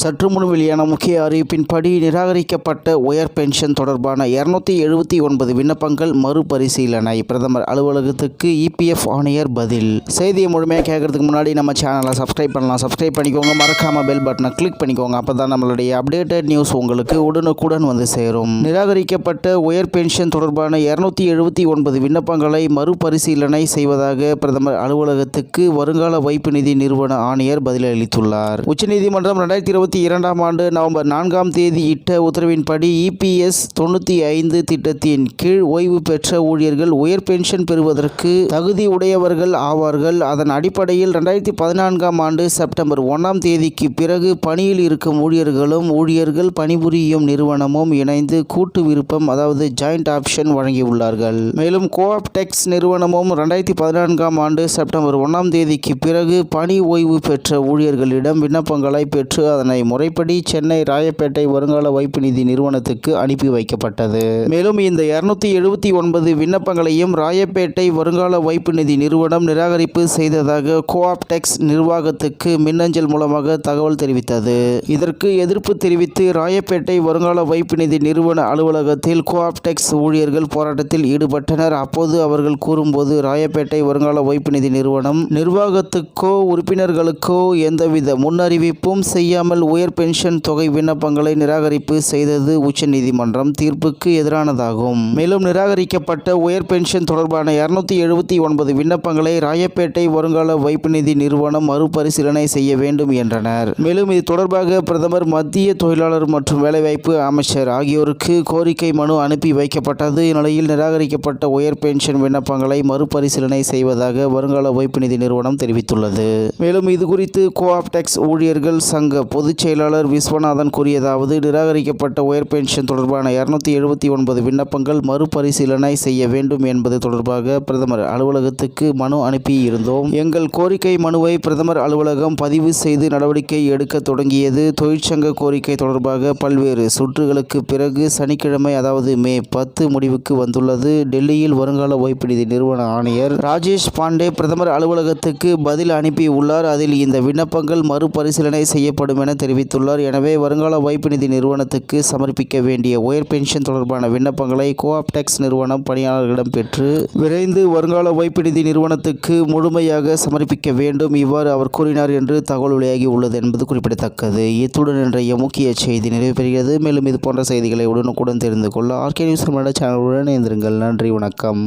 சற்று முன் வெளியான முக்கிய அறிவிப்பின்படி நிராகரிக்கப்பட்ட உயர் பென்ஷன் தொடர்பான இருநூத்தி எழுபத்தி ஒன்பது விண்ணப்பங்கள் மறுபரிசீலனை. பிரதமர் அலுவலகத்துக்கு இபிஎஃப் ஆணையர் பதில். செய்தியை முழுமையாக கேட்கறதுக்கு முன்னாடி நம்ம சேனலை சப்ஸ்கிரைப் பண்ணலாம். சப்ஸ்கிரைப் பண்ணிக்கோங்க. மறக்காம பெல் பட்டனை கிளிக் பண்ணிக்கோங்க. அப்போ தான் நம்மளுடைய அப்டேட்டட் நியூஸ் உங்களுக்கு உடனுக்குடன் வந்து சேரும். நிராகரிக்கப்பட்ட உயர் பென்ஷன் தொடர்பான இருநூத்தி எழுபத்தி ஒன்பது விண்ணப்பங்களை மறுபரிசீலனை செய்வதாக பிரதமர் அலுவலகத்துக்கு வருங்கால வைப்பு நிதி நிறுவன ஆணையர் பதிலளித்துள்ளார். உச்சநீதிமன்றம் ரெண்டாயிரத்தி இருபத்தி இரண்டாம் ஆண்டு நவம்பர் நான்காம் தேதி இட்ட உத்தரவின்படி இபிஎஸ் தொண்ணூற்றி ஐந்து திட்டத்தின் கீழ் ஓய்வு பெற்ற ஊழியர்கள் உயர் பென்ஷன் பெறுவதற்கு தகுதி உடையவர்கள் ஆவார்கள். அதன் அடிப்படையில் ரெண்டாயிரத்தி பதினான்காம் ஆண்டு செப்டம்பர் ஒன்றாம் தேதிக்கு பிறகு பணியில் இருக்கும் ஊழியர்களும் ஊழியர்கள் பணிபுரியும் நிறுவனமும் இணைந்து கூட்டு விருப்பம் அதாவது ஜாயிண்ட் ஆப்ஷன் வழங்கியுள்ளார்கள். மேலும் கோஆப்டெக்ஸ் நிறுவனமும் ரெண்டாயிரத்தி பதினான்காம் ஆண்டு செப்டம்பர் ஒன்றாம் தேதிக்கு பிறகு பணி ஓய்வு பெற்ற ஊழியர்களிடம் விண்ணப்பங்களை பெற்று அதனை முறைப்படி சென்னை ராயப்பேட்டை வருங்கால வைப்பு நிதி நிறுவனத்துக்கு அனுப்பி வைக்கப்பட்டது. மேலும் இந்த இருநூத்தி எழுபத்தி ஒன்பது விண்ணப்பங்களையும் ராயப்பேட்டை வருங்கால வைப்பு நிதி நிறுவனம் நிராகரிப்பு செய்ததாக கோஆப்டெக்ஸ் நிர்வாகத்துக்கு மின்னஞ்சல் மூலமாக தகவல் தெரிவித்தது. இதற்கு எதிர்ப்பு தெரிவித்து ராயப்பேட்டை வருங்கால வைப்பு நிதி நிறுவன அலுவலகத்தில் கோஆப்டெக்ஸ் ஊழியர்கள் போராட்டத்தில் ஈடுபட்டனர். அப்போது அவர்கள் கூறும்போது ராயப்பேட்டை வருங்கால வைப்பு நிதி நிறுவனம் நிர்வாகத்துக்கோ உறுப்பினர்களுக்கோ எந்தவித முன்னறிவிப்பும் செய்யாமல் உயர் பென்ஷன் தொகை விண்ணப்பங்களை நிராகரிப்பு செய்தது உச்சநீதிமன்றம் தீர்ப்புக்கு எதிரானதாகும். மேலும் நிராகரிக்கப்பட்ட உயர் பென்ஷன் தொடர்பான இருநூத்தி எழுபத்தி ஒன்பது விண்ணப்பங்களை ராயப்பேட்டை வருங்கால வைப்பு நிதி நிறுவனம் மறுபரிசீலனை செய்ய வேண்டும் என்றனர். மேலும் இது தொடர்பாக பிரதமர் மத்திய தொழிலாளர் மற்றும் வேலைவாய்ப்பு அமைச்சர் ஆகியோருக்கு கோரிக்கை மனு அனுப்பி வைக்கப்பட்டது. இந்நிலையில் நிராகரிக்கப்பட்ட உயர் பென்ஷன் விண்ணப்பங்களை மறுபரிசீலனை செய்வதாக வருங்கால வைப்பு நிதி நிறுவனம் தெரிவித்துள்ளது. மேலும் இது குறித்து கோஆப்டெக்ஸ் ஊழியர்கள் சங்க பொதுச் செயலாளர் விஸ்வநாதன் கூறியதாவது நிராகரிக்கப்பட்ட உயர் பென்ஷன் தொடர்பான இருநூத்தி எழுபத்தி ஒன்பது விண்ணப்பங்கள் மறுபரிசீலனை செய்ய வேண்டும் என்பது தொடர்பாக பிரதமர் அலுவலகத்துக்கு மனு அனுப்பி இருந்தோம் எங்கள் கோரிக்கை மனுவை பிரதமர் அலுவலகம் பதிவு செய்து நடவடிக்கை எடுக்க தொடங்கியது. தொழிற்சங்க கோரிக்கை தொடர்பாக பல்வேறு சுற்றுகளுக்கு பிறகு சனிக்கிழமை அதாவது மே பத்து முடிவுக்கு வந்துள்ளது. டெல்லியில் வருங்கால வைப்பு நிறுவன ஆணையர் ராஜேஷ் பாண்டே பிரதமர் அலுவலகத்துக்கு பதில் அனுப்பி உள்ளார் அதில் இந்த விண்ணப்பங்கள் மறுபரிசீலனை செய்யப்படும் என தெரிவித்துள்ளார். எனவே வருங்கால வைப்பு நிதி நிறுவனத்துக்கு சமர்ப்பிக்க வேண்டிய உயர் பென்ஷன் தொடர்பான விண்ணப்பங்களை கோஆப்டெக்ஸ் நிறுவனம் பணியாளர்களிடம் பெற்று விரைந்து வருங்கால வைப்பு நிதி நிறுவனத்துக்கு முழுமையாக சமர்ப்பிக்க வேண்டும். இவ்வாறு அவர் கூறினார் என்று தகவல் வெளியாகி உள்ளது என்பது குறிப்பிடத்தக்கது. இத்துடன் இன்றைய முக்கிய செய்தி நிறைவு பெறுகிறது. மேலும் இது போன்ற செய்திகளை உடனுக்குடன் தெரிந்து கொள்ள ஆர்கே நியூஸ் சேனலுடன் இணைந்திருங்கள். நன்றி வணக்கம்.